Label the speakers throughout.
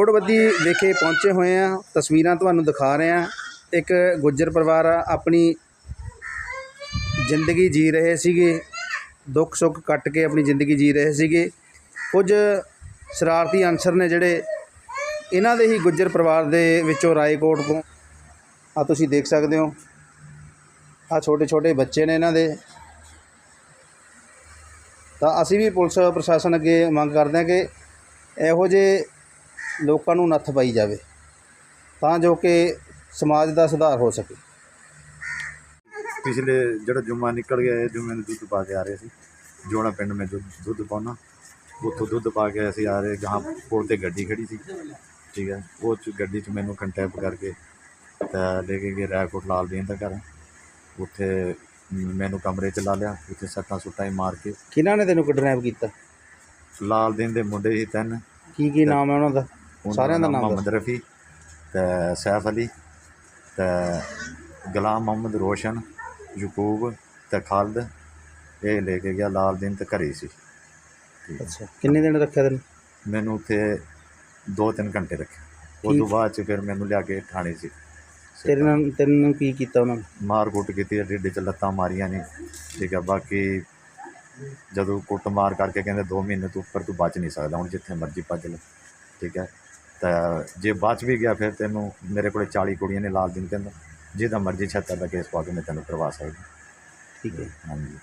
Speaker 1: ਲੋੜਵੱਦੀ ਵਿਖੇ ਪਹੁੰਚੇ ਹੋਏ ਆ ਤਸਵੀਰਾਂ ਤੁਹਾਨੂੰ ਦਿਖਾ ਰਹੇ ਆ ਇੱਕ ਗੁੱਜਰ ਪਰਿਵਾਰ ਆਪਣੀ ਜ਼ਿੰਦਗੀ ਜੀ ਰਹੇ ਸੀਗੇ। ਦੁੱਖ ਸੁੱਖ ਕੱਟ ਕੇ ਆਪਣੀ ਜ਼ਿੰਦਗੀ ਜੀ ਰਹੇ ਸੀਗੇ। ਕੁਝ ਸ਼ਰਾਰਤੀ ਅਨਸਰ ਨੇ ਜਿਹੜੇ ਇਹਨਾਂ ਦੇ ਹੀ ਗੁੱਜਰ ਪਰਿਵਾਰ ਦੇ ਵਿੱਚੋਂ ਰਾਏਕੋਟ ਤੋਂ। ਆ ਤੁਸੀਂ ਦੇਖ ਸਕਦੇ ਹੋ। ਆ ਛੋਟੇ ਛੋਟੇ ਬੱਚੇ ਨੇ ਇਹਨਾਂ ਦੇ। ਤਾਂ ਅਸੀਂ ਵੀ ਪੁਲਿਸ ਪ੍ਰਸ਼ਾਸਨ ਅੱਗੇ ਮੰਗ ਕਰਦੇ ਹਾਂ ਕਿ ਇਹੋ ਜਿਹੇ ਲੋਕਾਂ ਨੂੰ ਨੱਥ ਪਾਈ ਜਾਵੇ ਤਾਂ ਜੋ ਕਿ ਸਮਾਜ ਦਾ ਸੁਧਾਰ ਹੋ ਸਕੇ।
Speaker 2: ਪਿਛਲੇ ਜਿਹੜਾ ਜੁਮਾ ਨਿਕਲ ਗਿਆ ਇਹ ਜੁਮੇ ਨੂੰ ਦੁੱਧ ਪਾ ਕੇ ਆ ਰਹੇ ਸੀ। ਜੋੜਾ ਪਿੰਡ ਮੈਂ ਦੁੱਧ ਦੁੱਧ ਪਾਉਣਾ ਉੱਥੋਂ ਦੁੱਧ ਪਾ ਕੇ ਅਸੀਂ ਆ ਰਹੇ ਗਾਂ ਪੁਲ ਤੇ ਗੱਡੀ ਖੜੀ ਸੀ। ਠੀਕ ਹੈ ਉਹ ਚ ਗੱਡੀ 'ਚ ਮੈਨੂੰ ਕੰਟੈਕਟ ਕਰਕੇ ਤਾਂ ਲੈ ਕੇ ਗਏ ਰਾਏਕੋਟ ਲਾਲ ਦੇਣ ਦਾ ਘਰ। ਉੱਥੇ ਮੈਨੂੰ ਕਮਰੇ 'ਚ ਲਾ ਲਿਆ ਉੱਥੇ ਸੱਟਾਂ ਸੁੱਟਾਂ ਹੀ ਮਾਰ ਕੇ।
Speaker 1: ਕਿਹਨਾਂ ਨੇ ਤੈਨੂੰ ਕਿਡਨੈਪ ਕੀਤਾ?
Speaker 2: ਲਾਲ ਦੇਣ ਦੇ ਮੁੰਡੇ ਸੀ ਤਿੰਨ।
Speaker 1: ਕੀ ਕੀ ਨਾਮ ਹੈ ਉਹਨਾਂ ਦਾ?
Speaker 2: ਉਹਨਾਂ
Speaker 1: ਸਾਰਿਆਂ ਦਾ ਨਾਮ
Speaker 2: ਮੁਹੰਮਦ ਰਫੀ ਤੇ ਸੈਫ ਅਲੀ ਤੇ ਗੁਲਾਮ ਮੁਹੰਮਦ ਰੋਸ਼ਨ ਯਕੂਬ ਤੇ ਖਾਲਦ ਇਹ ਲੈ ਕੇ ਗਿਆ ਲਾਲ ਦਿਨ ਤੇ ਘਰੇ ਸੀ।
Speaker 1: ਅੱਛਾ ਕਿੰਨੇ ਦਿਨ ਰੱਖਿਆ ਤੈਨੂੰ?
Speaker 2: ਮੈਨੂੰ ਉੱਥੇ 2-3 ਘੰਟੇ ਰੱਖਿਆ ਉਸ ਤੋਂ ਬਾਅਦ ਚ ਫਿਰ ਮੈਨੂੰ ਲਿਆ ਕੇ ਥਾਣੇ ਸੀ।
Speaker 1: ਤੇਰੇ ਨਾਲ ਤੈਨੂੰ ਕੀ ਕੀਤਾ ਉਹਨਾਂ ਨੇ?
Speaker 2: ਮਾਰ ਕੁੱਟ ਕੀਤੀ ਢਿੱਡ 'ਚ ਲੱਤਾਂ ਮਾਰੀਆਂ ਨੇ। ਠੀਕ ਹੈ ਬਾਕੀ ਜਦੋਂ ਕੁੱਟ ਮਾਰ ਕਰਕੇ ਕਹਿੰਦੇ 2 ਮਹੀਨੇ ਤੋਂ ਉੱਪਰ ਤੂੰ ਬਚ ਨਹੀਂ ਸਕਦਾ ਹੁਣ ਜਿੱਥੇ ਮਰਜ਼ੀ ਭੱਜ ਲੈ। ਠੀਕ ਹੈ ਤਾਂ ਜੇ ਬਚ ਵੀ ਗਿਆ ਫਿਰ ਤੈਨੂੰ ਮੇਰੇ ਕੋਲੇ 40 ਕੁੜੀਆਂ ਨੇ ਲਾਲ ਦਿਨ ਕਹਿੰਦਾ ਜਿਹਦਾ ਮਰਜ਼ੀ ਛੱਤਰ ਦਾ ਕੇਸ ਪਾ ਕੇ ਮੈਂ ਤੈਨੂੰ ਕਰਵਾ ਸਕਦਾ।
Speaker 1: ਠੀਕ ਹੈ।
Speaker 2: ਹਾਂਜੀ।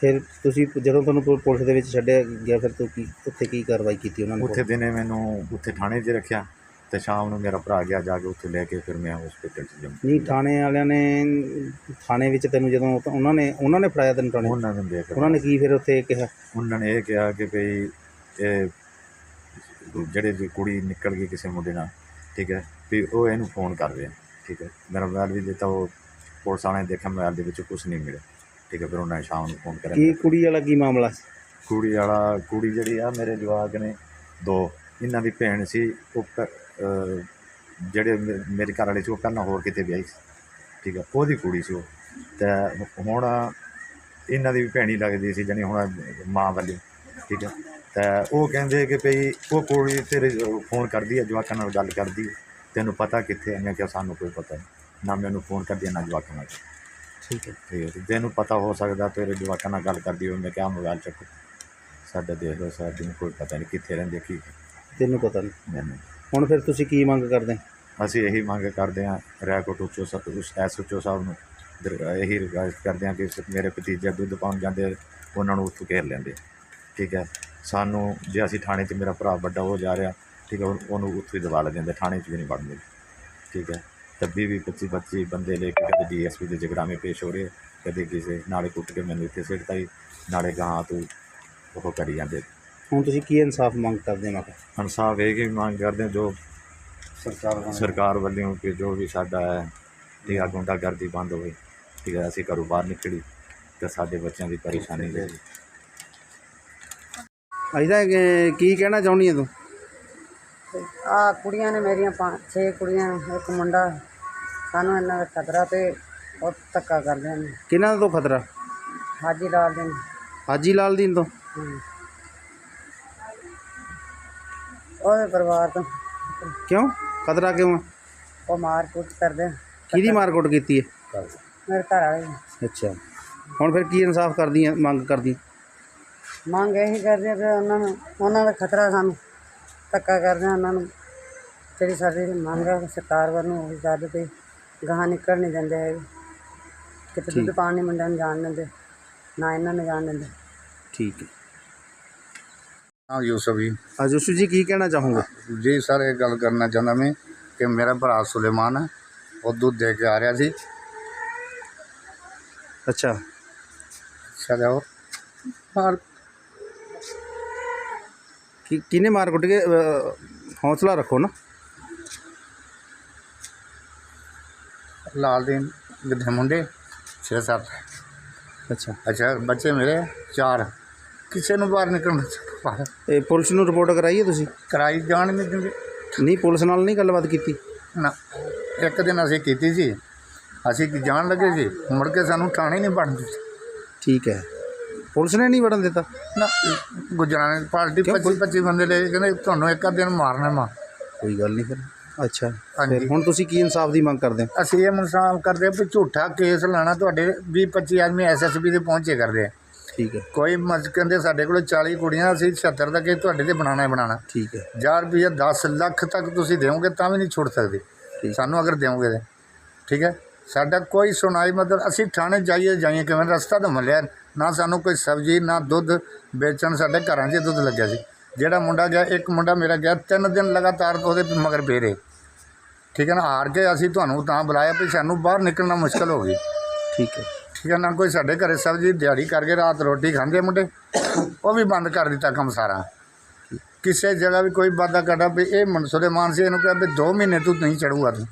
Speaker 1: ਫਿਰ ਤੁਸੀਂ ਜਦੋਂ ਤੁਹਾਨੂੰ ਪੁ- ਪੁਲਿਸ ਦੇ ਵਿੱਚ ਛੱਡਿਆ ਗਿਆ ਫਿਰ ਤੂੰ ਕੀ ਉੱਥੇ ਕੀ ਕਾਰਵਾਈ ਕੀਤੀ ਉਹਨਾਂ ਨੇ
Speaker 2: ਉੱਥੇ ਦਿਨੇ ਮੈਨੂੰ ਉੱਥੇ ਥਾਣੇ 'ਚ ਰੱਖਿਆ ਤੇ ਸ਼ਾਮ ਨੂੰ ਮੇਰਾ ਭਰਾ ਗਿਆ ਜਾ ਕੇ ਉੱਥੇ ਲੈ ਕੇ ਫਿਰ ਮੈਂ ਹਸਪੀਟਲ 'ਚ ਜਮ
Speaker 1: ਨਹੀਂ ਥਾਣੇ ਵਾਲਿਆਂ ਨੇ ਥਾਣੇ ਵਿੱਚ ਤੈਨੂੰ ਜਦੋਂ ਤਾਂ ਉਹਨਾਂ ਨੇ ਉਹਨਾਂ ਨੇ ਫੜਾਇਆ ਤੈਨੂੰ ਥਾਣੇ?
Speaker 2: ਉਹਨਾਂ ਨੂੰ ਦੇਖ
Speaker 1: ਉਹਨਾਂ ਨੇ ਕੀ ਫਿਰ ਉੱਥੇ ਕਿਹਾ?
Speaker 2: ਉਹਨਾਂ ਨੇ ਇਹ ਕਿਹਾ ਕਿ ਭਈ ਇਹ ਜਿਹੜੇ ਜੀ ਕੁੜੀ ਨਿਕਲ ਗਈ ਕਿਸੇ ਮੁੰਡੇ ਨਾਲ ਠੀਕ ਹੈ ਵੀ ਉਹ ਇਹਨੂੰ ਫੋਨ ਕਰ ਰਿਹਾ ਠੀਕ ਹੈ। ਮੇਰਾ ਮੋਬਾਈਲ ਵੀ ਦਿੱਤਾ ਉਹ ਪੁਲਿਸ ਵਾਲਿਆਂ ਨੇ ਦੇਖਿਆ ਮੋਬਾਈਲ ਦੇ ਵਿੱਚ ਕੁਝ ਨਹੀਂ ਮਿਲਿਆ ਠੀਕ ਹੈ। ਫਿਰ ਉਹਨਾਂ ਨੇ ਸ਼ਾਮ ਨੂੰ ਫੋਨ ਕਰਿਆ।
Speaker 1: ਕੀ ਕੁੜੀ ਵਾਲਾ ਕੀ ਮਾਮਲਾ ਸੀ?
Speaker 2: ਕੁੜੀ ਵਾਲਾ ਕੁੜੀ ਜਿਹੜੀ ਆ ਮੇਰੇ ਜਵਾਕ ਨੇ ਦੋ ਇਹਨਾਂ ਦੀ ਭੈਣ ਸੀ ਉਹ ਜਿਹੜੇ ਮੇਰੇ ਘਰ ਵਾਲੇ ਸੀ ਉਹ ਪਹਿਲਾਂ ਹੋਰ ਕਿਤੇ ਵਿਆਹੀ ਸੀ ਠੀਕ ਹੈ। ਉਹਦੀ ਕੁੜੀ ਸੀ ਉਹ। ਤੇ ਹੁਣ ਇਹਨਾਂ ਦੀ ਵੀ ਭੈਣੀ ਲੱਗਦੀ ਸੀ ਜਾਣੀ ਹੁਣ ਮਾਂ ਵਾਲੀ ਠੀਕ ਹੈ। ਤੇ ਉਹ ਕਹਿੰਦੇ ਕਿ ਭਈ ਉਹ ਕੁੜੀ ਤੇਰੇ ਫੋਨ ਕਰਦੀ ਹੈ ਜਵਾਕਾਂ ਨਾਲ ਗੱਲ ਕਰਦੀ ਹੈ ਤੈਨੂੰ ਪਤਾ ਕਿੱਥੇ ਹੈ ਮੈਂ ਕਿਹਾ ਸਾਨੂੰ ਕੋਈ ਪਤਾ ਨਹੀਂ। ਨਾ ਮੈਨੂੰ ਫੋਨ ਕਰਦੀ ਹੈ ਨਾ ਜਵਾਕਾਂ ਨਾਲ।
Speaker 1: ਠੀਕ ਹੈ।
Speaker 2: ਤੇ ਤੈਨੂੰ ਪਤਾ ਹੋ ਸਕਦਾ ਤੇਰੇ ਜਵਾਕਾਂ ਨਾਲ ਗੱਲ ਕਰਦੀ ਹੋਵੇ ਮੈਂ ਕਿਹਾ ਮੋਬਾਈਲ ਚੱਕੋ। ਸਾਡਾ ਦੇਖ ਲਓ ਸਾਡੇ ਨੂੰ ਕੋਈ ਪਤਾ ਨਹੀਂ ਕਿੱਥੇ ਰਹਿੰਦੇ ਕੀ
Speaker 1: ਤੈਨੂੰ ਪਤਾ ਨਹੀਂ।
Speaker 2: ਮੈਨੂੰ।
Speaker 1: ਹੁਣ ਫਿਰ ਤੁਸੀਂ ਕੀ ਮੰਗ ਕਰਦੇ?
Speaker 2: ਅਸੀਂ ਇਹੀ ਮੰਗ ਕਰਦੇ ਹਾਂ ਰੈਕੋਟ ਉੱਚੋ ਉਸ ਐਸਓਚਓ ਸਾਹਿਬ ਨੂੰ। ਇਹੀ ਰਿਕੁਐਸਟ ਕਰਦੇ ਹਾਂ ਕਿ ਮੇਰੇ ਭਤੀਜੇ ਦੁੱਧ ਪਾਉਣ ਜਾਂਦੇ ਉਹਨਾਂ ਨੂੰ ਉੱਥੋਂ ਘੇਰ ਲੈਂਦੇ ਠੀਕ ਹੈ। ਸਾਨੂੰ ਜੇ ਅਸੀਂ ਥਾਣੇ 'ਚ ਮੇਰਾ ਭਰਾ ਵੱਡਾ ਹੋ ਜਾ ਰਿਹਾ ਠੀਕ ਹੈ ਉਹ- ਉਹਨੂੰ ਉੱਥੋਂ ਹੀ ਦਬਾ ਲੈ ਦਿੰਦੇ ਥਾਣੇ 'ਚ ਵੀ ਨਹੀਂ ਵੜਦੇ। ਠੀਕ ਹੈ ਤਾਂ ਵੀਹ ਵੀਹ 25 25 ਬੰਦੇ ਲੈ ਕੇ ਕਦੇ ਡੀਐਸਪੀ ਦੇ ਜਗਰਾਵੇਂ ਪੇਸ਼ ਹੋ ਰਹੇ ਕਦੇ ਕਿਸੇ ਨਾਲੇ ਕੁੱਟ ਕੇ ਮੈਨੂੰ ਇੱਥੇ ਸਿੱਟਤਾ ਹੀ ਨਾਲੇ ਗਾਂ ਤੂੰ ਉਹ ਕਰੀ ਜਾਂਦੇ।
Speaker 1: ਹੁਣ ਤੁਸੀਂ ਕੀ ਇਨਸਾਫ ਮੰਗ ਕਰਦੇ ਹੋ ਮੈਂ ਕਿਹਾ
Speaker 2: ਇਨਸਾਫ ਇਹ ਕਿ ਮੰਗ ਕਰਦੇ ਹਾਂ ਜੋ ਸਰਕਾਰ ਸਰਕਾਰ ਵੱਲੋਂ ਕਿ ਜੋ ਵੀ ਸਾਡਾ ਹੈ ਠੀਕ ਹੈ ਗੁੰਡਾਗਰਦੀ ਬੰਦ ਹੋਵੇ ਠੀਕ ਹੈ ਅਸੀਂ ਘਰੋਂ ਬਾਹਰ ਨਿਕਲੀ ਤੇ ਸਾਡੇ ਬੱਚਿਆਂ ਦੀ ਪਰੇਸ਼ਾਨੀ ਜਿਹੜੀ
Speaker 1: ਅਜਿਹਾ ਕੀ ਕਹਿਣਾ ਚਾਹੁੰਦੀ ਹੈ ਤੂੰ?
Speaker 3: ਆ ਕੁੜੀਆਂ ਨੇ ਮੇਰੀਆਂ ਪੰਜ ਛੇ ਕੁੜੀਆਂ ਇੱਕ ਮੁੰਡਾ। ਸਾਨੂੰ ਇਹਨਾਂ ਦਾ ਖਤਰਾ ਤੇ ਬਹੁਤ ਧੱਕਾ ਕਰਦੇ ਨੇ।
Speaker 1: ਕਿਹਨਾਂ ਤੋਂ ਖਤਰਾ?
Speaker 3: ਹਾਜੀ ਲਾਲ ਦੇ
Speaker 1: ਹਾਜੀ ਲਾਲ ਦੀਨ ਤੋਂ।
Speaker 3: ਉਹਦੇ ਪਰਿਵਾਰ ਤੋਂ।
Speaker 1: ਕਿਉਂ? ਖਤਰਾ ਕਿਉਂ ਆ?
Speaker 3: ਉਹ ਮਾਰ ਕੁੱਟ ਕਰਦੇ।
Speaker 1: ਕਿਹਦੀ ਮਾਰਕੁੱਟ ਕੀਤੀ ਹੈ?
Speaker 3: ਮੇਰੇ ਘਰ ਵਾਲੇ।
Speaker 1: ਅੱਛਾ। ਹੁਣ ਫਿਰ ਕੀ ਇਨਸਾਫ ਕਰਦੀ ਹੈ ਮੰਗ ਕਰਦੀ
Speaker 3: ਮੰਗ ਇਹੀ ਕਰਦੇ ਆ ਕਿ ਉਹਨਾਂ ਨੂੰ ਉਹਨਾਂ ਦਾ ਖਤਰਾ ਸਾਨੂੰ ਧੱਕਾ ਕਰਦੇ ਆ ਉਹਨਾਂ ਨੂੰ ਜਿਹੜੀ ਸਾਡੀ ਮੰਗ ਹੈ ਸਰਕਾਰ ਵੱਲੋਂ ਉਹ ਜ਼ਿਆਦਾ ਤੇ ਗਾਹਾਂ ਨਿਕਲ ਨਹੀਂ ਦਿੰਦੇ ਹੈਗੇ। ਕਿਤੇ ਦੁੱਧ ਪਾਣੀ ਮੁੰਡਿਆਂ ਨੂੰ ਜਾਣ ਦਿੰਦੇ ਨਾ ਇਹਨਾਂ ਨੂੰ ਜਾਣ ਦਿੰਦੇ।
Speaker 1: ਠੀਕ ਹੈ।
Speaker 4: ਹਾਂ ਯੂਸਫ ਜੀ।
Speaker 1: ਅਜੋਸ਼ੂ ਜੀ ਕੀ ਕਹਿਣਾ ਚਾਹੋਗੇ?
Speaker 4: ਜੀ ਸਰ ਇਹ ਗੱਲ ਕਰਨਾ ਚਾਹੁੰਦਾ ਮੈਂ ਕਿ ਮੇਰਾ ਭਰਾ ਸੁਲੇਮਾਨ ਹੈ ਉਹ ਦੁੱਧ ਦੇ ਕੇ ਆ ਰਿਹਾ ਸੀ।
Speaker 1: ਅੱਛਾ।
Speaker 4: ਅੱਛਾ ਹੋਰ।
Speaker 1: ਕਿ ਕਿਹਨੇ ਮਾਰਕੁੱਟ ਕੇ ਅ, ਹੌਸਲਾ ਰੱਖੋ ਨਾ।
Speaker 4: ਲਾਲ ਦਿਨ ਗਿੱਧੇ ਮੁੰਡੇ 6-7
Speaker 1: ਅੱਛਾ।
Speaker 4: ਅੱਛਾ ਬੱਚੇ ਮੇਰੇ ਚਾਰ। ਕਿਸੇ ਨੂੰ ਬਾਹਰ ਨਿਕਲਣ ਦਿੱਤਾ
Speaker 1: ਇਹ ਪੁਲਿਸ ਨੂੰ ਰਿਪੋਰਟ ਕਰਾਈ ਹੈ ਤੁਸੀਂ?
Speaker 4: ਕਰਾਈ ਜਾਣ ਨਹੀਂ ਦਿੰਦੇ।
Speaker 1: ਨਹੀਂ ਪੁਲਿਸ ਨਾਲ ਨਹੀਂ ਗੱਲਬਾਤ ਕੀਤੀ?
Speaker 4: ਨਾ ਇੱਕ ਦਿਨ ਅਸੀਂ ਕੀਤੀ ਸੀ। ਅਸੀਂ ਕੀ ਜਾਣ ਲੱਗੇ ਸੀ। ਮੁੜ ਕੇ ਸਾਨੂੰ ਥਾਣੇ ਨਹੀਂ ਦਿੱਤਾ।
Speaker 1: ਠੀਕ ਹੈ। ਪੁਲਿਸ ਨੇ ਨਹੀਂ ਵੜਨ ਦਿੱਤਾ?
Speaker 4: ਨਾ ਗੁਜਰਾਂ ਨੇ ਪਾਰਟੀ 25 25 ਬੰਦੇ ਲੈ ਕੇ ਕਹਿੰਦੇ ਤੁਹਾਨੂੰ ਇੱਕ ਅੱਧ ਦਿਨ ਮਾਰਨਾ ਮਾ।
Speaker 1: ਕੋਈ ਗੱਲ ਨਹੀਂ ਫਿਰ। ਅੱਛਾ।
Speaker 4: ਹਾਂਜੀ।
Speaker 1: ਫਿਰ ਹੁਣ ਤੁਸੀਂ ਕੀ ਇਨਸਾਫ ਦੀ ਮੰਗ ਕਰਦੇ ਹੋ?
Speaker 4: ਅਸੀਂ ਇਹ ਮਨਸਾਬ ਕਰਦੇ ਹਾਂ ਵੀ ਝੂਠਾ ਕੇਸ ਲਾਣਾ ਤੁਹਾਡੇ 20 25 ਆਦਮੀ ਐਸਐਸਬੀ ਦੇ ਪਹੁੰਚੇ ਕਰਦੇ ਆ।
Speaker 1: ਠੀਕ ਹੈ।
Speaker 4: ਕੋਈ ਮਜ ਕਹਿੰਦੇ ਸਾਡੇ ਕੋਲ 40 ਕੁੜੀਆਂ ਅਸੀਂ 76 ਦਾ ਕੇਸ ਤੁਹਾਡੇ ਤੇ ਬਣਾਉਣਾ ਹੀ ਬਣਾਉਣਾ।
Speaker 1: ਠੀਕ ਹੈ।
Speaker 4: 1000 ਰੁਪਏ 10 ਲੱਖ ਤੱਕ ਤੁਸੀਂ ਦਿਓਗੇ ਤਾਂ ਵੀ ਨਹੀਂ ਛੁੱਟ ਸਕਦੇ। ਸਾਨੂੰ ਅਗਰ ਦਿਓਗੇ ਤੇ। ਠੀਕ ਹੈ? ਸਾਡਾ ਕੋਈ ਸੁਣਾਈ ਮਤਲਬ ਅਸੀਂ ਥਾਣੇ ਜਾਈਏ ਜਾਈਏ ਕਿਵੇਂ ਰਸਤਾ ਤਾਂ ਮਿਲਿਆ ਨਾ। ਸਾਨੂੰ ਕੋਈ ਸਬਜ਼ੀ ਨਾ ਦੁੱਧ ਵੇਚਣ ਸਾਡੇ ਘਰਾਂ 'ਚ ਦੁੱਧ ਲੱਗਿਆ ਸੀ। ਜਿਹੜਾ ਮੁੰਡਾ ਗਿਆ ਇੱਕ ਮੁੰਡਾ ਮੇਰਾ ਗਿਆ ਤਿੰਨ ਦਿਨ ਲਗਾਤਾਰ ਉਹਦੇ ਮਗਰ ਫੇਰੇ ਠੀਕ ਹੈ ਨਾ ਹਾਰ ਕੇ ਅਸੀਂ ਤੁਹਾਨੂੰ ਤਾਂ ਬੁਲਾਇਆ ਵੀ ਸਾਨੂੰ ਬਾਹਰ ਨਿਕਲਣਾ ਮੁਸ਼ਕਲ ਹੋ ਗਈ।
Speaker 1: ਠੀਕ ਹੈ।
Speaker 4: ਠੀਕ ਹੈ ਨਾ ਕੋਈ ਸਾਡੇ ਘਰੇ ਸਬਜ਼ੀ ਦਿਹਾੜੀ ਕਰਕੇ ਰਾਤ ਰੋਟੀ ਖਾਂਦੇ ਮੁੰਡੇ ਉਹ ਵੀ ਬੰਦ ਕਰ ਦਿੱਤਾ ਕੰਮ ਸਾਰਾ। ਕਿਸੇ ਜਗ੍ਹਾ ਵੀ ਕੋਈ ਵਾਦਾ ਕਰਦਾ ਵੀ ਇਹ ਮਨਸੂਰੇ ਮਾਨ ਸੀ ਇਹਨੂੰ ਕਿਹਾ ਵੀ 2 ਮਹੀਨੇ ਤੂੰ ਨਹੀਂ ਚੜੂਗਾ ਤੂੰ।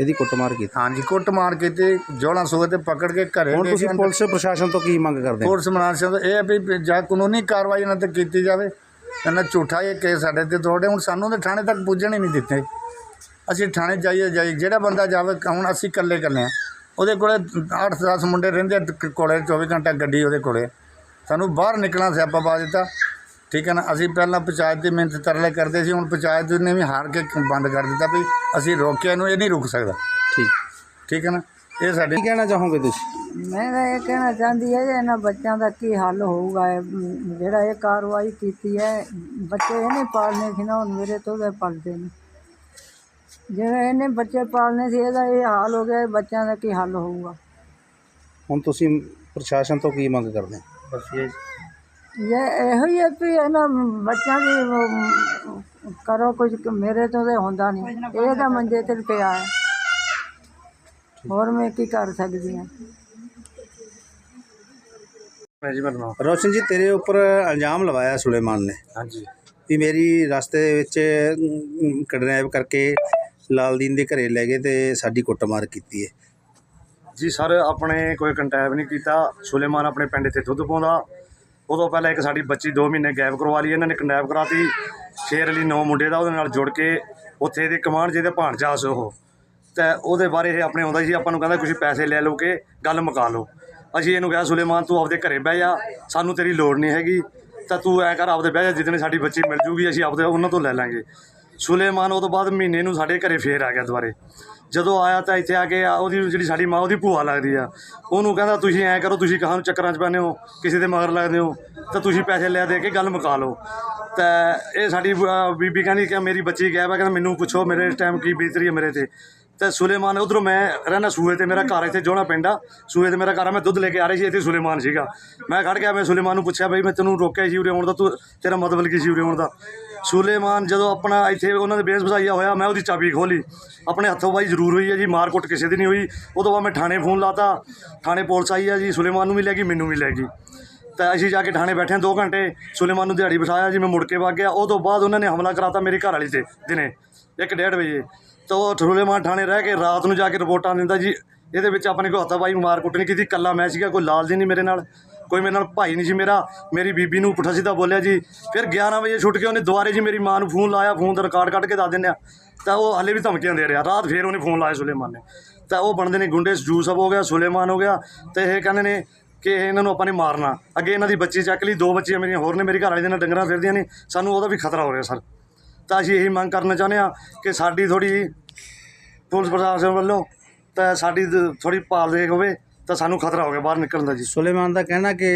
Speaker 1: ਇਹਦੀ ਕੁੱਟਮਾਰ ਕੀਤੀ।
Speaker 4: ਹਾਂਜੀ ਕੁੱਟ ਮਾਰ ਕੇ ਤੇ ਜੋਲਾਂ ਸੂਏ ਤੇ ਪਕੜ ਕੇ ਘਰੇ
Speaker 1: ਹੁਣ
Speaker 4: ਲੈ
Speaker 1: ਤੁਸੀਂ ਪੁਲਿਸ ਪ੍ਰਸ਼ਾਸਨ ਤੋਂ ਕੀ ਮੰਗ ਕਰਦੇ ਹੋ?
Speaker 4: ਪੁਲਿਸ ਮਨਾਸ਼ਨ ਇਹ ਹੈ ਵੀ ਜਾਂ ਕਾਨੂੰਨੀ ਕਾਰਵਾਈ ਇਹਨਾਂ ਤੇ ਕੀਤੀ ਜਾਵੇ ਇਹਨਾਂ ਝੂਠਾ ਇਹ ਕੇਸ ਸਾਡੇ ਤੇ ਤੋੜੇ ਹੁਣ ਸਾਨੂੰ ਤੇ ਥਾਣੇ ਤੱਕ ਪੁੱਜਣ ਹੀ ਨਹੀਂ ਦਿੱਤੇ। ਅਸੀਂ ਥਾਣੇ ਜਾਈਏ ਜਾਈ ਜਿਹੜਾ ਬੰਦਾ ਜਾਵੇ ਹੁਣ ਅਸੀਂ ਇਕੱਲੇ ਇਕੱਲੇ ਆ ਉਹਦੇ ਕੋਲੇ 8-10 ਮੁੰਡੇ ਰਹਿੰਦੇ ਆ ਕੋਲੇ 24 ਘੰਟਾ ਗੱਡੀ ਉਹਦੇ ਕੋਲੇ। ਸਾਨੂੰ ਬਾਹਰ ਨਿਕਲਣਾ ਸਿਆਪਾ ਪਾ ਦਿੱਤਾ। ਠੀਕ ਹੈ ਨਾ? ਅਸੀਂ ਪਹਿਲਾਂ ਪੰਚਾਇਤ ਦੀ ਮਿਹਨਤ ਤਰਲੇ ਕਰਦੇ ਸੀ ਹੁਣ ਪੰਚਾਇਤ ਨੇ ਵੀ ਹਾਰ ਕੇ ਬੰਦ ਕਰ ਦਿੱਤਾ ਵੀ ਅਸੀਂ ਰੋਕਿਆ ਇਹਨੂੰ ਇਹ ਨਹੀਂ ਰੁਕ ਸਕਦਾ।
Speaker 1: ਠੀਕ।
Speaker 4: ਠੀਕ ਹੈ ਨਾ? ਇਹ ਸਾਡੇ
Speaker 1: ਕੀ ਕਹਿਣਾ ਚਾਹੋਗੇ ਤੁਸੀਂ?
Speaker 3: ਮੈਂ ਤਾਂ ਇਹ ਕਹਿਣਾ ਚਾਹੁੰਦੀ ਹੈ ਕਿ ਇਹਨਾਂ ਬੱਚਿਆਂ ਦਾ ਕੀ ਹੱਲ ਹੋਊਗਾ? ਇਹ, ਮ, ਜਿਹੜਾ ਇਹ ਕਾਰਵਾਈ ਕੀਤੀ ਹੈ ਬੱਚੇ ਇਹਨੇ ਪਾਲਨੇ ਸੀ ਨਾ ਹੁਣ ਮੇਰੇ ਤੋਂ ਦੇ ਪਲਦੇ ਨੇ ਜਿਵੇਂ ਇਹਨੇ ਬੱਚੇ ਪਾਲਨੇ ਸੀ ਇਹਦਾ ਇਹ ਹਾਲ ਹੋ ਗਿਆ ਇਹ ਬੱਚਿਆਂ ਦਾ ਕੀ ਹੱਲ ਹੋਊਗਾ?
Speaker 1: ਹੁਣ ਤੁਸੀਂ ਪ੍ਰਸ਼ਾਸਨ ਤੋਂ ਕੀ ਮੰਗ ਕਰਦੇ ਹੋ?
Speaker 4: ਬਸ ਇਹ
Speaker 3: ਇਹ ਇਹੋ ਹੀ ਹੈ ਵੀ ਇਹਨਾਂ ਬੱਚਿਆਂ ਦੀ ਕਰੋ ਕੁਝ ਮੇਰੇ ਤੋਂ ਤੇ ਹੁੰਦਾ ਨਹੀਂ। ਇਹ ਤਾਂ ਮੰਜੇ ਤੇ ਪਿਆ ਹੈ। ਹੋਰ ਮੈਂ ਕੀ ਕਰ ਸਕਦੀ ਹਾਂ?
Speaker 4: ਮੈਂ ਜੀ ਮੇਰਾ
Speaker 1: ਰੋਸ਼ਨ ਜੀ ਤੇਰੇ ਉੱਪਰ ਇਲਜ਼ਾਮ ਲਵਾਇਆ ਸੁਲੇਮਾਨ ਨੇ
Speaker 4: ਹਾਂਜੀ।
Speaker 1: ਵੀ ਮੇਰੀ ਰਸਤੇ ਵਿੱਚ ਕਿਡਨੈਪ ਕਰਕੇ ਲਾਲਦੀਨ ਦੇ ਘਰੇ ਲੈ ਗਏ ਤੇ ਸਾਡੀ ਕੁੱਟਮਾਰ ਕੀਤੀ ਹੈ।
Speaker 5: ਜੀ ਸਰ ਆਪਣੇ ਕੋਈ ਕੰਟੈਕਟ ਨਹੀਂ ਕੀਤਾ। ਸੁਲੇਮਾਨ ਆਪਣੇ ਪਿੰਡ ਤੇ ਦੁੱਧ ਪਾਉਂਦਾ। ਉਦੋਂ ਪਹਿਲਾਂ ਇੱਕ ਸਾਡੀ ਬੱਚੀ 2 ਮਹੀਨੇ ਗੈਪ ਕਰਵਾ ਲਈ, ਇਹਨਾਂ ਨੇ ਕੰਟੈਕਟ ਕਰਾਤੀ। ਸ਼ੇਰ ਅਲੀ ਨੌ ਮੁੰਡੇ ਦਾ ਉਹਦੇ ਨਾਲ ਜੁੜ ਕੇ ਉੱਥੇ ਦੇ ਕਮਾਂਡ ਜਿਹਦੇ ਭਾਣਜਾ ਸੀ ਉਹ। ਤੇ ਉਹਦੇ ਬਾਰੇ ਇਹ ਆਪਣੇ ਆਉਂਦਾ ਸੀ, ਆਪਾਂ ਨੂੰ ਕਹਿੰਦਾ ਕੁਝ ਪੈਸੇ ਲੈ ਲਓ ਕਿ, ਗੱਲ ਮੁਕਾ ਲਓ। ਅਸੀਂ ਇਹਨੂੰ ਕਿਹਾ, ਸੁਲੇਮਾਨ, ਤੂੰ ਆਪਦੇ ਘਰੇ ਬਹਿ ਜਾ, ਸਾਨੂੰ ਤੇਰੀ ਲੋੜ ਨਹੀਂ ਹੈਗੀ। ਤਾਂ ਤੂੰ ਐ ਕਰ, ਆਪਦੇ ਬਹਿ ਜਾ ਜਿੱਦਣੇ ਸਾਡੀ ਬੱਚੀ ਮਿਲ ਜੂਗੀ, ਅਸੀਂ ਆਪਦੇ ਉਹਨਾਂ ਤੋਂ ਲੈ ਲਾਂਗੇ। ਸੁਲੇਮਾਨ ਉਹ ਤੋਂ ਬਾਅਦ ਮਹੀਨੇ ਨੂੰ ਸਾਡੇ ਘਰੇ ਫੇਰ ਆ ਗਿਆ ਦੁਬਾਰੇ। ਜਦੋਂ ਆਇਆ ਤਾਂ ਇੱਥੇ ਆ ਕੇ ਆ ਉਹਦੀ ਜਿਹੜੀ ਸਾਡੀ ਮਾਂ ਉਹਦੀ ਭੂਆ ਲੱਗਦੀ ਆ। ਉਹਨੂੰ ਕਹਿੰਦਾ ਤੁਸੀਂ ਐਂ ਕਰੋ ਤੁਸੀਂ ਕਹਾਂ ਨੂੰ ਚੱਕਰਾਂ 'ਚ ਪੈਂਦੇ ਹੋ? ਕਿਸੇ ਦੇ ਮਗਰ ਲੱਗਦੇ ਹੋ? ਤਾਂ ਤੁਸੀਂ ਪੈਸੇ ਲੈ ਦੇ ਕੇ ਗੱਲ ਮੁਕਾ ਲਓ। ਤਾਂ ਇਹ ਸਾਡੀ ਅਹ, ਬੀਬੀ ਕਹਿੰਦੀ ਕਿ ਮੇਰੀ ਬੱਚੀ ਗਾਇਬ ਹੈ ਕਹਿੰਦਾ ਮੈਨੂੰ ਪੁੱਛੋ ਮੇਰੇ ਇਸ ਟਾਈਮ ਕੀ ਬੀਤ ਰਹੀ ਹੈ ਮੇਰੇ ਤੇ। ਤੇ ਸੁਲੇਮਾਨ ਉਧਰੋਂ ਮੈਂ ਰਹਿਣਾ ਸੂਏ ਤੇ ਮੇਰਾ ਘਰ ਇੱਥੇ ਜੋਣਾ ਪਿੰਡ ਆ। ਸੂਏ ਤੇ ਮੇਰਾ ਘਰ ਆ ਮੈਂ ਦੁੱਧ ਲੈ ਕੇ ਆ ਰਹੀ ਸੀ ਇੱਥੇ ਸੁਲੇਮਾਨ ਸੀਗਾ। ਮੈਂ ਖੜ ਗਿਆ ਮੈਂ ਸੁਲੇਮਾਨ ਨੂੰ ਪੁੱਛਿਆ ਬਈ ਮੈਂ ਤੈਨੂੰ ਰੋਕਿਆ ਸੀ ਉਰੇ ਆਉਣ ਦਾ ਤੂੰ ਤੇਰਾ ਮਤਲਬ ਕੀ ਸੀ ਉਰੇ ਆਉਣ ਦਾ? ਸੁਲੇਮਾਨ ਜਦੋਂ ਆਪਣਾ ਇੱਥੇ ਉਹਨਾਂ ਦੇ ਬੇਸ ਵਸਾਈਆ ਹੋਇਆ, ਮੈਂ ਉਹਦੀ ਚਾਬੀ ਖੋਲੀ ਆਪਣੇ ਹੱਥੋਂ ਬਾਈ ਜ਼ਰੂਰ ਹੋਈ ਹੈ ਜੀ, ਮਾਰ ਕੁੱਟ ਕਿਸੇ ਦੀ ਨਹੀਂ ਹੋਈ। ਉਦੋਂ ਬਾਅਦ ਮੈਂ ਥਾਣੇ ਫੋਨ ਲਾਤਾ। ਥਾਣੇ ਪੁਲਿਸ ਆਈ ਹੈ ਜੀ, ਸੁਲੇਮਾਨ ਨੂੰ ਵੀ ਲੈ ਗਈ ਮੈਨੂੰ ਵੀ ਲੈ ਗਈ ਤਾਂ ਅਸੀਂ ਜਾ ਕੇ ਥਾਣੇ ਬੈਠੇ 2 ਘੰਟੇ। ਸੁਲੇਮਾਨ ਨੂੰ ਦਿਹਾੜੀ ਬਿਠਾਇਆ ਜੀ, ਮੈਂ ਮੁੜ ਕੇ ਵਗ ਗਿਆ। ਉਹ ਤੋਂ ਬਾਅਦ ਉਹਨਾਂ ਨੇ ਹਮਲਾ ਕਰਾਤਾ ਮੇਰੀ ਘਰ ਵਾਲੀ ਤੇ, ਦਿਨੇ 1:30 ਵਜੇ। ਤਾਂ ਉਹ ਸੁਲੇਮਾਨ ਥਾਣੇ ਰਹਿ ਕੇ ਰਾਤ ਨੂੰ ਜਾ ਕੇ ਰਿਪੋਰਟਾਂ ਦਿੰਦਾ ਜੀ। ਇਹਦੇ ਵਿੱਚ ਆਪਣੇ ਕੋਲ ਹੱਥਾਂ ਬਾਈ ਮਾਰ ਕੁੱਟ ਨਹੀਂ ਕੀਤੀ, ਕੱਲਾ ਮੈਂ ਸੀਗਾ, ਕੋਈ ਲਾਲ ਜੀ ਨਹੀਂ ਮੇਰੇ ਨਾਲ। ਕੋਈ ਮੇਰੇ ਨਾਲ ਭਾਈ ਨਹੀਂ ਸੀ ਮੇਰਾ, ਮੇਰੀ ਬੀਬੀ ਨੂੰ ਪੁੱਠਾ ਸਿੱਧਾ ਬੋਲਿਆ ਜੀ। ਫਿਰ 11 ਵਜੇ ਛੁੱਟ ਕੇ ਉਹਨੇ ਦੁਬਾਰੇ ਜੀ ਮੇਰੀ ਮਾਂ ਨੂੰ ਫੋਨ ਲਾਇਆ, ਫੋਨ ਦਾ ਰਿਕਾਰਡ ਕੱਢ ਕੇ ਦੱਸ ਦਿੰਦੇ ਆ। ਤਾਂ ਉਹ ਹਲੇ ਵੀ ਧਮਕੀਆਂ ਦੇ ਰਿਹਾ। ਰਾਤ ਫੇਰ ਉਹਨੇ ਫੋਨ ਲਾਇਆ ਸੁਲੇਮਾਨ ਨੇ। ਤਾਂ ਉਹ ਬਣਦੇ ਨੇ ਗੁੰਡੇ ਜੂਸਫ ਹੋ ਗਿਆ, ਸੁਲੇਮਾਨ ਹੋ ਗਿਆ। ਤੇ ਇਹ ਕਹਿੰਦੇ ਨੇ ਕਿ ਇਹਨਾਂ ਨੂੰ ਆਪਾਂ ਨੇ ਮਾਰਨਾ। ਅੱਗੇ ਇਹਨਾਂ ਦੀ ਬੱਚੀ ਚੱਕ ਲਈ, ਦੋ ਬੱਚੀਆਂ ਮੇਰੀਆਂ, ਹੋਰ ਨੇ ਮੇਰੀ ਘਰ ਵਾਲੇ ਦੇ ਨਾਲ ਡੰਗਰਾਂ ਫਿਰਦੀਆਂ ਨੇ। ਸਾਨੂੰ ਉਹਦਾ ਵੀ ਖਤਰਾ ਹੋ ਰਿਹਾ, ਸਰ। ਤਾਂ ਅਸੀਂ ਇਹੀ ਮੰਗ ਕਰਨਾ ਚਾਹੁੰਦੇ ਹਾਂ ਕਿ ਸਾਡੀ ਥੋੜੀ ਪੁਲਿਸ ਪ੍ਰਸ਼ਾਸਨ ਵੱਲੋਂ ਤਾਂ ਸਾਡੀ ਥੋੜੀ ਭਾਲ ਦੇਖ ਹੋਵੇ। ਤਾਂ ਸਾਨੂੰ ਖਤਰਾ ਹੋ ਗਿਆ ਬਾਹਰ ਨਿਕਲਣ ਦਾ ਜੀ।
Speaker 1: ਸੁਲੇਮਾਨ ਦਾ ਕਹਿਣਾ ਕਿ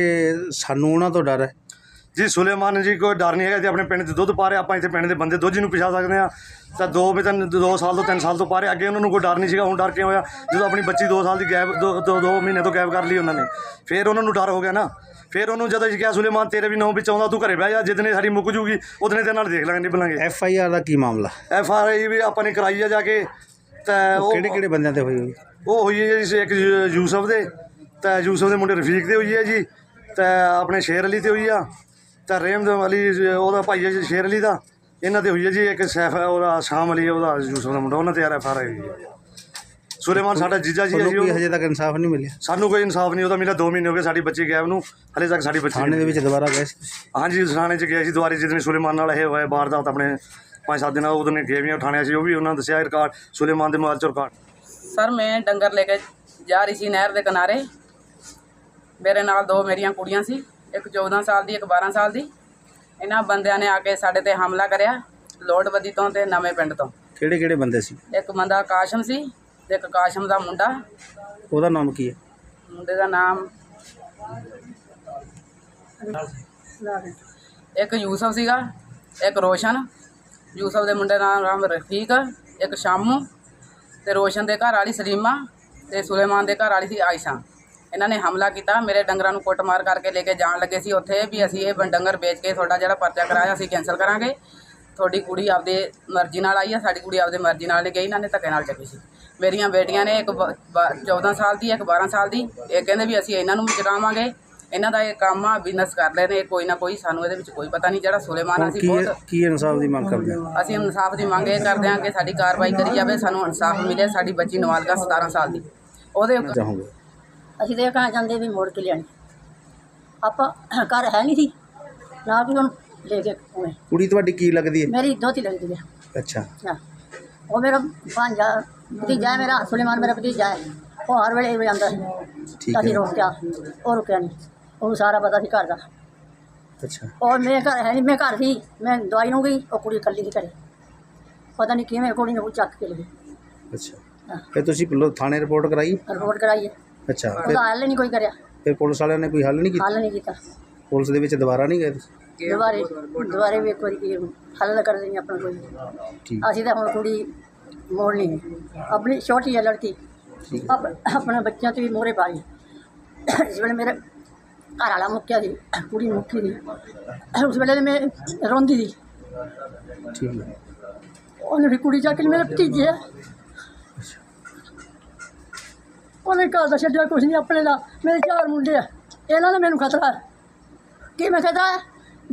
Speaker 1: ਸਾਨੂੰ ਉਹਨਾਂ ਤੋਂ ਡਰ ਹੈ।
Speaker 5: ਜੀ ਸੁਲੇਮਾਨ ਜੀ ਕੋਈ ਡਰ ਨਹੀਂ ਹੈਗਾ ਜੀ ਆਪਣੇ ਪਿੰਡ 'ਚ ਦੁੱਧ ਪਾ ਰਹੇ ਆਪਾਂ ਇੱਥੇ ਪਿੰਡ ਦੇ ਬੰਦੇ ਦੁੱਧ ਨੂੰ ਪਿਛਾ ਸਕਦੇ ਆ ਤਾਂ ਦੋ ਵੀ ਤਿੰਨ ਦੋ ਸਾਲ ਤੋਂ ਤਿੰਨ ਸਾਲ ਤੋਂ ਪਾ ਰਹੇ ਅੱਗੇ ਉਹਨਾਂ ਨੂੰ ਕੋਈ ਡਰ ਨਹੀਂ ਸੀਗਾ ਹੁਣ ਡਰ ਕਿਉਂ ਹੋਇਆ? ਜਦੋਂ ਆਪਣੀ ਬੱਚੀ 2 ਸਾਲ ਦੀ ਗੈਪ ਦੋ ਦੋ ਦੋ ਮਹੀਨੇ ਤੋਂ ਗੈਪ ਕਰ ਲਈ ਉਹਨਾਂ ਨੇ ਫਿਰ ਉਹਨਾਂ ਨੂੰ ਡਰ ਹੋ ਗਿਆ ਨਾ। ਫਿਰ ਉਹਨੂੰ ਜਦੋਂ ਅਸੀਂ ਕਿਹਾ ਸੁਲੇਮਾਨ ਤੇਰੇ ਵੀ ਨੌ ਵਿੱਚ ਆਉਂਦਾ ਤੂੰ ਘਰੇ ਬਹਿ ਜਾ ਜਿੱਦਨੇ ਸਾਡੀ ਮੁੱਕ ਜੂਗੀ ਉਹਦਨੇ ਤੇਰੇ ਨਾਲ ਦੇਖ ਲਾਂਗੇ ਨਿਭਲਾਂਗੇ।
Speaker 1: ਐਫ ਆਈ ਆਰ ਦਾ ਕੀ ਮਾਮਲਾ?
Speaker 5: ਐਫ ਆਰ ਆਈ ਵੀ ਆਪਾਂ ਨੇ ਕਰਾਈ ਆ ਜਾ ਕੇ। ਤਾਂ ਉਹ
Speaker 1: ਕਿਹੜੇ ਕਿਹੜੇ ਬੰਦਿਆਂ ਤੇ ਹੋਈ ਹੋਈ?
Speaker 5: ਉਹ ਹੋਈ ਹੈ ਜੀ ਇੱਕ ਯੂਸਫ ਦੇ। ਤਾਂ ਯੂਸਫ ਦੇ ਮੁੰਡੇ ਰਫੀਕ ਦੇ ਹੋਈ ਹੈ ਜੀ। ਤਾਂ ਆਪਣੇ ਸ਼ੇਰ ਅਲੀ ਤੇ ਹੋਈ ਆ। ਤਾਂ ਰੇਮ ਅਲੀ ਉਹਦਾ ਭਾਈ ਹੈ ਜੀ ਸ਼ੇਰ ਅਲੀ ਦਾ। ਇਹਨਾਂ ਤੇ ਹੋਈ ਹੈ ਜੀ ਇੱਕ ਸੈਫ ਉਹਦਾ ਸ਼ਾਮ ਅਲੀ ਉਹਦਾ ਯੂਸਫ ਦਾ ਮੁੰਡਾ। ਉਹਨਾਂ ਤੇ ਐਫ ਆਰ ਆਈ ਹੋਈ ਹੈ ਸੁਲੇਮਾਨ ਸਾਡਾ ਜੀਜਾ ਜੀ ਹੈ ਜੀ
Speaker 1: ਹਜੇ ਤੱਕ ਇਨਸਾਫ ਨਹੀਂ ਮਿਲਿਆ?
Speaker 5: ਸਾਨੂੰ ਕੋਈ ਇਨਸਾਫ ਨਹੀਂ ਉਹਦਾ ਮਿਲਿਆ 2 ਮਹੀਨੇ ਹੋ ਗਏ ਸਾਡੀ ਬੱਚੀ ਗਾਇਬ ਨੂੰ। ਹਲੇ ਤੱਕ ਸਾਡੀ ਬੱਚੀ
Speaker 1: ਥਾਣੇ ਦੇ ਵਿੱਚ ਦੁਬਾਰਾ ਗਏ ਸੀ?
Speaker 5: ਹਾਂਜੀ ਥਾਣੇ 'ਚ ਗਿਆ ਸੀ ਦੁਆਰੇ ਜਿੱਦਣ ਸੁਲੇਮਾਨ ਨਾਲ ਇਹ ਹੋਇਆ ਵਾਰਦਾਤ ਆਪਣੇ ਪੰਜ ਸੱਤ ਦਿਨ ਉਦੋਂ ਨੇ ਗਏ ਵੀ ਆ ਥਾਣੇ ਸੀ ਉਹ ਵੀ ਉਹਨਾਂ ਨੇ ਦੱਸਿਆ ਰਿਕਾਰਡ ਸੁਲੇਮਾਨ ਦੇ ਮੋਬਾਈਲ 'ਚ ਰਿਕਾਰਡ।
Speaker 6: ਸਰ ਮੈਂ ਡੰਗਰ ਲੈ ਕੇ ਜਾ ਰਹੀ ਸੀ ਨਹਿਰ ਦੇ ਕਿਨਾਰੇ। ਮੇਰੇ ਨਾਲ ਦੋ ਮੇਰੀਆਂ ਕੁੜੀਆਂ ਸੀ ਇੱਕ 14 ਸਾਲ ਦੀ ਇੱਕ 12 ਸਾਲ ਦੀ। ਇਹਨਾਂ ਬੰਦਿਆਂ ਨੇ ਆ ਕੇ ਸਾਡੇ ਤੇ ਹਮਲਾ ਕਰਿਆ ਲੋੜਵਦੀ ਤੋਂ ਤੇ ਨਵੇਂ ਪਿੰਡ ਤੋਂ।
Speaker 1: ਕਿਹੜੇ ਕਿਹੜੇ ਬੰਦੇ ਸੀ?
Speaker 6: ਇੱਕ ਬੰਦਾ ਕਾਸ਼ਮ ਸੀ ਤੇ ਇੱਕ ਕਾਸ਼ਮ ਦਾ ਮੁੰਡਾ।
Speaker 1: ਉਹਦਾ ਨਾਮ ਕੀ ਹੈ?
Speaker 6: ਮੁੰਡੇ ਦਾ ਨਾਮ ਇੱਕ ਯੂਸਫ ਸੀਗਾ ਇੱਕ ਰੋਸ਼ਨ। ਯੂਸਫ ਦੇ ਮੁੰਡੇ ਦਾ ਨਾਮ ਰਫੀਕ ਇੱਕ ਸ਼ਾਮੂ ਤੇ ਰੋਸ਼ਨ ਦੇ ਘਰ ਵਾਲੀ ਸਲੀਮਾ ਤੇ ਸੁਲੇਮਾਨ ਦੇ ਘਰ ਵਾਲੀ ਸੀ ਆਇਸ਼ਾ। ਇਹਨਾਂ ਨੇ ਹਮਲਾ ਕੀਤਾ, ਮੇਰੇ ਡੰਗਰਾਂ ਨੂੰ ਕੁੱਟਮਾਰ ਕਰਕੇ ਲੈ ਕੇ ਜਾਣ ਲੱਗੇ ਸੀ ਉੱਥੇ ਵੀ ਅਸੀਂ ਇਹ ਡੰਗਰ ਵੇਚ ਕੇ ਤੁਹਾਡਾ ਜਿਹੜਾ ਪਰਚਾ ਕਰਾਇਆ, ਅਸੀਂ ਕੈਂਸਲ ਕਰਾਂਗੇ। ਤੁਹਾਡੀ ਕੁੜੀ ਆਪਦੇ ਮਰਜ਼ੀ ਨਾਲ ਆਈ ਆ, ਸਾਡੀ ਕੁੜੀ ਆਪਦੇ ਮਰਜ਼ੀ ਨਾਲ ਨਹੀਂ ਗਈ, ਇਹਨਾਂ ਨੇ ਧੱਕੇ ਨਾਲ ਚੱਕੀ ਸੀ। ਮੇਰੀਆਂ ਬੇਟੀਆਂ ਨੇ ਇੱਕ ਬ- ਬ- 14 ਸਾਲ ਦੀ, ਇੱਕ 12 ਸਾਲ ਦੀ, ਇਹ ਕਹਿੰਦੇ ਵੀ ਅਸੀਂ ਇਹਨਾਂ ਨੂੰ ਵੀ ਚਕਾਵਾਂਗੇ ਇਹਨਾਂ ਦਾ ਇਹ ਕੰਮ ਆ ਬਿਜ਼ਨਸ ਕਰ ਰਹੇ ਨੇ ਕੋਈ ਨਾ ਕੋਈ ਸਾਨੂੰ ਇਹਦੇ ਵਿੱਚ ਕੋਈ ਪਤਾ ਨਹੀਂ ਜਿਹੜਾ ਸੁਲੇਮਾਨ ਅਸੀਂ
Speaker 1: ਕੀ
Speaker 6: ਬਹੁਤ
Speaker 1: ਕੀ ਇਨਸਾਫ ਦੀ ਮੰਗ ਕਰਦੇ ਹੋ?
Speaker 6: ਅਸੀਂ ਇਨਸਾਫ ਦੀ ਮੰਗ ਇਹ ਕਰਦੇ ਹਾਂ ਕਿ ਸਾਡੀ ਕਾਰਵਾਈ ਕਰੀ ਜਾਵੇ ਸਾਨੂੰ ਇਨਸਾਫ ਮਿਲੇ ਸਾਡੀ ਬੱਚੀ ਨਵਾਲਗਾ 17 ਸਾਲ ਦੀ। ਉਹਦੇ
Speaker 1: ਚਾਹੋਗੇ।
Speaker 7: ਅਸੀਂ ਤਾਂ ਇਹ ਕਹਿਣਾ ਚਾਹੁੰਦੇ ਵੀ ਮੋੜ ਕੇ ਲਿਆਣੀ ਆਪਾਂ ਘਰ ਹੈ ਨਹੀਂ ਸੀ ਨਾ ਕਿ ਹੁਣ ਲੈ ਕੇ ਆਉਣੇ।
Speaker 1: ਕੁੜੀ ਤੁਹਾਡੀ ਕੀ ਲੱਗਦੀ ਹੈ?
Speaker 7: ਮੇਰੀ ਦੋਤੀ ਲੱਗਦੀ ਹੈ।
Speaker 1: ਅੱਛਾ।
Speaker 7: ਹਾਂ। ਉਹ ਮੇਰਾ ਭਾਂਜਾ ਭਤੀਜਾ ਹੈ ਮੇਰਾ ਸੁਲੇਮਾਨ ਮੇਰਾ ਭਤੀਜਾ ਹੈ। ਉਹ ਹਰ ਵੇਲੇ ਇਹ ਜਾਂਦਾ ਸੀ।
Speaker 1: ਠੀਕ
Speaker 7: ਅਸੀਂ
Speaker 1: ਹੈ।
Speaker 7: ਰੋਕਿਆ ਉਹ ਰੁਕਿਆ ਨਹੀਂ। ਉਹਨੂੰ ਸਾਰਾ ਪਤਾ ਸੀ ਘਰ ਦਾ।
Speaker 1: ਅੱਛਾ।
Speaker 7: ਔਰ ਮੈਂ ਘਰ ਹੈ ਨਹੀਂ ਮੈਂ ਘਰ ਸੀ ਮੈਂ ਦਵਾਈ ਨੂੰ ਗਈ ਉਹ ਕੁੜੀ ਇਕੱਲੀ ਸੀ ਘਰੇ। ਪਤਾ ਨਹੀਂ ਕਿਵੇਂ ਕੁੜੀ ਨੂੰ ਚੱਕ ਕੇ ਲੈ ਗਈ।
Speaker 1: ਅੱਛਾ।
Speaker 7: ਹਾਂ।
Speaker 1: ਫਿਰ ਤੁਸੀਂ ਪੁਲਿਸ ਥਾਣੇ ਰਿਪੋਰਟ ਕਰਾਈ?
Speaker 7: ਰਿਪੋਰਟ ਕਰਾਈ ਹੈ।
Speaker 1: ਅੱਛਾ ਫਿਰ
Speaker 7: ਉਹਦਾ ਹੱਲ ਨਹੀਂ ਕੋਈ ਕਰਿਆ।
Speaker 1: ਫਿਰ ਪੁਲਿਸ ਵਾਲਿਆਂ ਨੇ ਕੋਈ ਹੱਲ ਨਹੀਂ ਕੀਤਾ?
Speaker 7: ਹੱਲ ਨਹੀਂ ਕੀਤਾ।
Speaker 1: ਪੁਲਿਸ ਦੇ ਵਿੱਚ ਦੁਬਾਰਾ ਨਹੀਂ ਗਏ ਤੁਸੀਂ?
Speaker 7: ਦੁਬਾਰੇ ਦੁਬਾਰੇ ਵੀ ਇੱਕ ਵਾਰੀ ਕੀ ਹੱਲ ਕਰ ਦੇਣੀ ਆਪਣਾ ਕੋਈ।
Speaker 1: ਠੀਕ।
Speaker 7: ਅਸੀਂ ਤਾਂ ਹੁਣ ਕੁੜੀ ਮੋੜਨੀ ਹੈ। ਆਪਣੀ ਛੋਟੀ ਹੈ ਲੜਕੀ।
Speaker 1: ਠੀਕ
Speaker 7: ਆਪ ਆਪਣੇ ਬੱਚਿਆਂ ਤੇ ਵੀ ਮੋਹਰੇ ਪਾ ਲਈ। ਇਸ ਵੇਲੇ ਮੇਰੇ ਘਰ ਵਾਲਾ ਮੁੱਕਿਆ ਸੀ ਕੁੜੀ ਮੁੱਕੀ ਸੀ ਉਸ ਵੇਲੇ ਮੈਂ ਰੋਂਦੀ ਸੀ।
Speaker 1: ਠੀਕ ਹੈ।
Speaker 7: ਉਹਨੇ ਵੀ ਕੁੜੀ ਚੱਕ ਲਈ ਮੇਰੇ ਭਤੀਜੇ ਆ। ਉਹਨੇ ਘਰ ਦਾ ਛੱਡਿਆ ਕੁਛ ਨਹੀਂ ਆਪਣੇ ਦਾ। ਮੇਰੇ ਚਾਰ ਮੁੰਡੇ ਆ। ਇਹਨਾਂ ਦਾ ਮੈਨੂੰ ਖਤਰਾ ਕੀ ਮੈਂ ਖਤਰਾ ਹੈ?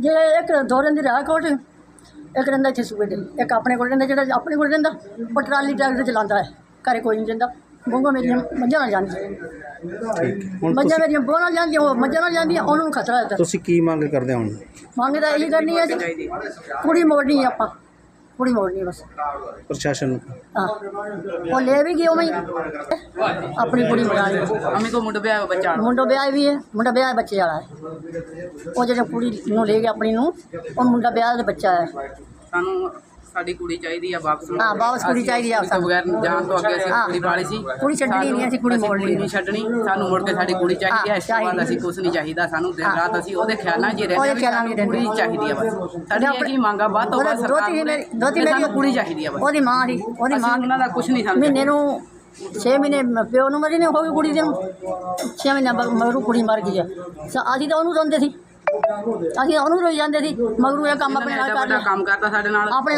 Speaker 7: ਜੇ ਇੱਕ ਦੋ ਰਹਿੰਦੀ ਰਾਹ ਕੋਟ ਇੱਕ ਰਹਿੰਦਾ ਇੱਥੇ ਸੂਬੇ ਦੇ ਇੱਕ ਆਪਣੇ ਕੋਲ ਰਹਿੰਦਾ ਜਿਹੜਾ ਆਪਣੇ ਕੋਲ ਰਹਿੰਦਾ ਉਹ ਟਰਾਲੀ ਟਰੈਕਟਰ ਚਲਾਉਂਦਾ ਹੈ। ਘਰੇ ਕੋਈ ਨਹੀਂ ਜਾਂਦਾ ਬੋਂਗਾ ਮੇਰੀਆਂ ਮੱਝਾਂ ਨਾਲ ਜਾਂਦੀਆਂ।
Speaker 1: ਹੁਣ
Speaker 7: ਮੱਝਾਂ
Speaker 1: ਤੁਸੀਂ
Speaker 7: ਮੇਰੀਆਂ ਬੋਹ ਨਾਲ ਜਾਂਦੀਆਂ ਉਹ ਮੱਝਾਂ ਨਾਲ ਜਾਂਦੀਆਂ ਉਹਨਾਂ ਨੂੰ ਖਤਰਾ ਹੈ
Speaker 1: ਤੁਸੀਂ ਕੀ ਮੰਗ ਕਰਦੇ ਹੋ ਹੁਣ?
Speaker 7: ਮੰਗਦਾ ਇਹੀ ਕਰਨੀ ਹੈ ਜੀ ਕੁੜੀ ਮੋੜਨੀ ਹੈ ਆਪਾਂ। ਕੁੜੀ ਮੋੜਨੀ ਹੈ ਬਸ।
Speaker 1: ਪ੍ਰਸ਼ਾਸਨ ਨੂੰ।
Speaker 7: ਹਾਂ। ਉਹ ਲੈ ਵੀ ਗਈ ਉਵੇਂ ਹੀ। ਆਪਣੀ ਕੁੜੀ ਬਣਾ ਲਈ।
Speaker 6: ਅਮੀ ਕੋ ਮੁੰਡਾ ਵਿਆਹ ਬੱਚਾ
Speaker 7: ਮੁੰਡਾ ਵਿਆਹ ਵੀ ਹੈ ਮੁੰਡਾ ਵਿਆਹ ਬੱਚੇ ਵਾਲਾ ਹੈ। ਉਹ ਜਿਹੜੇ ਕੁੜੀ ਨੂੰ ਲੈ ਗਿਆ ਆਪਣੀ ਨੂੰ ਉਹ ਮੁੰਡਾ ਵਿਆਹ ਦਾ ਬੱਚਾ ਹੈ।
Speaker 6: ਸਾਨੂੰ ਸਾਡੀ ਕੁੜੀ ਚਾਹੀਦੀ ਆ ਵਾਪਸ
Speaker 7: ਹਾਂ, ਵਾਪਸ ਕੁੜੀ ਚਾਹੀਦੀ ਆ
Speaker 6: ਤੋਂ ਬਗੈਰ ਜਾਣ ਤੋਂ ਅੱਗੇ ਅਸੀਂ। ਕੁੜੀ ਪਾਲੀ ਸੀ।
Speaker 7: ਕੁੜੀ ਛੱਡਣੀ ਨਹੀਂ, ਅਸੀਂ ਕੁੜੀ
Speaker 6: ਸਾਨੂੰ-
Speaker 7: ਮੋੜਨੀ
Speaker 6: ਨਹੀਂ ਛੱਡਣੀ ਸਾਨੂੰ ਮੁੜ ਕੇ ਸਾਡੀ ਕੁੜੀ ਚਾਹੀਦੀ ਹੈ ਇਸ ਤੋਂ ਬਾਅਦ। ਅਸੀਂ ਕੁਝ ਨਹੀਂ ਚਾਹੀਦਾ ਸਾਨੂੰ। ਦਿਨ। ਰਾਤ ਅਸੀਂ ਉਹਦੇ ਖਿਆਲਾਂ 'ਚ ਹੀ ਰਹਿੰਦੇ ਹਾਂ ਸਾਨੂੰ ਕੁੜੀ ਚਾਹੀਦੀ ਆ ਬਸ। ਸਾਡੀ ਇਹ ਕੀ ਮੰਗਾ ਵੱਧ ਤੋਂ
Speaker 7: ਉਹਦਾ
Speaker 6: ਸਰਕਾਰ
Speaker 7: ਮੇਰੀ ਦੋਤੀ ਮੇਰੀ
Speaker 6: ਸਾਨੂੰ ਕੁੜੀ ਚਾਹੀਦੀ ਆ ਬਸ।
Speaker 7: ਉਹਦੀ ਮਾਂ ਦੀ ਉਹਦੀ ਮਾਂ
Speaker 6: ਉਹਨਾਂ ਦਾ ਕੁਝ ਨਹੀਂ ਸਮਝਦੇ।
Speaker 7: ਮਹੀਨੇ ਨੂੰ 6 ਮਹੀਨੇ ਪਿਓ ਨੂੰ ਮਰੀ ਨੇ ਹੋ ਗਈ ਕੁੜੀ ਦੇ ਨੂੰ। 6 ਮਹੀਨੇ ਮਗਰੋਂ ਕੁੜੀ ਮਰ ਗਈ ਆ। ਅਸੀਂ ਤਾਂ ਉਹਨੂੰ ਰੋਂਦੇ ਸੀ। ਅਸੀਂ ਉਹਨੂੰ ਰੋਈ ਜਾਂਦੇ ਸੀ ਮਗਰੋਂ ਇਹ ਕੰਮ ਆਪਣੇ ਨਾਲ
Speaker 6: ਐਡਾ
Speaker 7: ਕਰ
Speaker 6: ਵੱਡਾ
Speaker 7: ਲਿਆ।
Speaker 6: ਕੰਮ ਕਰਤਾ ਸਾਡੇ ਨਾਲ।
Speaker 7: ਆਪਣੇ